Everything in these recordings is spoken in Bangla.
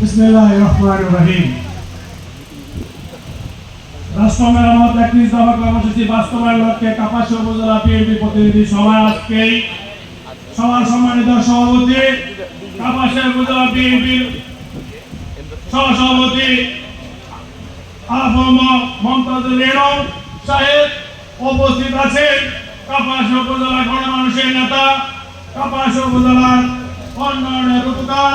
বিসমিল্লাহ রহমান রহিম রাষ্ট্র মেরামত একত্রিশ দফা কর্মসূচি বাস্তবায়ন লক্ষ্যে কাপাসী উপজেলা উপস্থিত আছেন। গণমানুষের নেতা কাপাসী উপজেলার উন্নয়নের রূপকার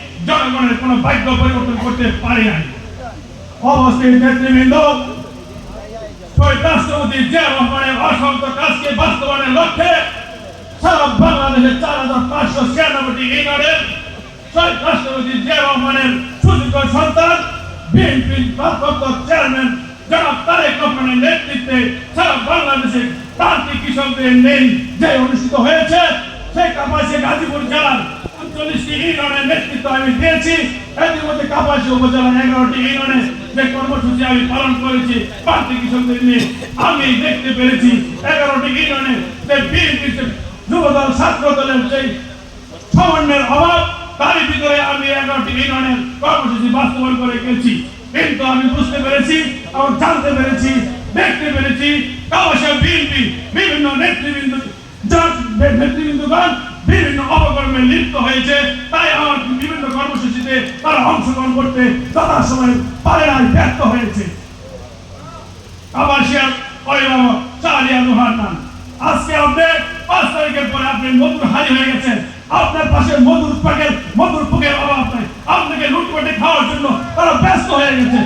জনগণের কোনো ভাগ্য পরিবর্তন করতে পারি নাই। অবস্থিত নেতৃবৃন্দ রাষ্ট্রপতি জিয়া রহমানের অসংখ্য কাজকে বাস্তবায়নের লক্ষ্যে সারা বাংলাদেশের চার হাজার পাঁচশো ছিয়ানব্বইটি ইউনিয়নের শহীদ রাষ্ট্রপতি জিয়া রহমানের সুযোগ্য সন্তান বিএনপির ভারপ্রাপ্ত চেয়ারম্যান জনাব তারেক রহমানের নেতৃত্বে সারা বাংলাদেশের প্রান্তিক কৃষকদের নেই যে অনুষ্ঠিত হয়েছে, সেই কাপাসী গাজীপুর জেলার এগারোটি ইউনিয়নে যে কর্মসূচি আমি আমি বাস্তবায়ন করে গেছি। কিন্তু আমি বুঝতে পেরেছি এবং জানতে পেরেছি, দেখতে পেরেছি কাবাসা বিএনপি বিভিন্ন নেতৃবৃন্দ নেতৃবৃন্দগণ বিভিন্ন অপকর্মে লিপ্ত হয়েছে। তাই আমার বিভিন্ন কর্মসূচিতে তারা অংশগ্রহণ করতে যথা সময় পারে ব্যর্থ হয়েছে। আবাসিয়ার অভিভাবক চালিয়া নুহার নাম আজকে আপনি পাঁচ তারিখের পরে আপনি মধুর হারি হয়ে গেছেন। আপনার পাশে মধুর পাকের মধুর পুকের অভাব নাই। আপনাকে লুটপাটে খাওয়ার জন্য তারা ব্যস্ত হয়ে গেছে।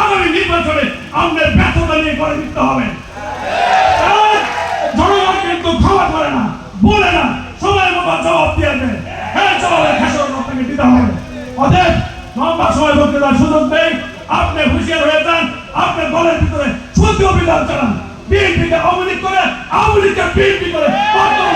আগামী নির্বাচনে আপনার ব্যর্থতা নিয়ে করে দিতে হবে জনগণ কিন্তু ক্ষমা করে না, বলে না সময় মতো জবাব দিয়ে দেয় হ্যাঁ জবাবের খেসর আপনাকে দিতে হবে। অতএব, লম্বা সময় বক্তৃতার সুযোগ দেই আপনি হুঁশিয়ার হয়ে যান, আপনার দলের ভিতরে শুদ্ধ অভিযান চালান। বিএনপিকে অবনীত করে, আওয়ামী লীগকে বিএনপি করে বর্তমান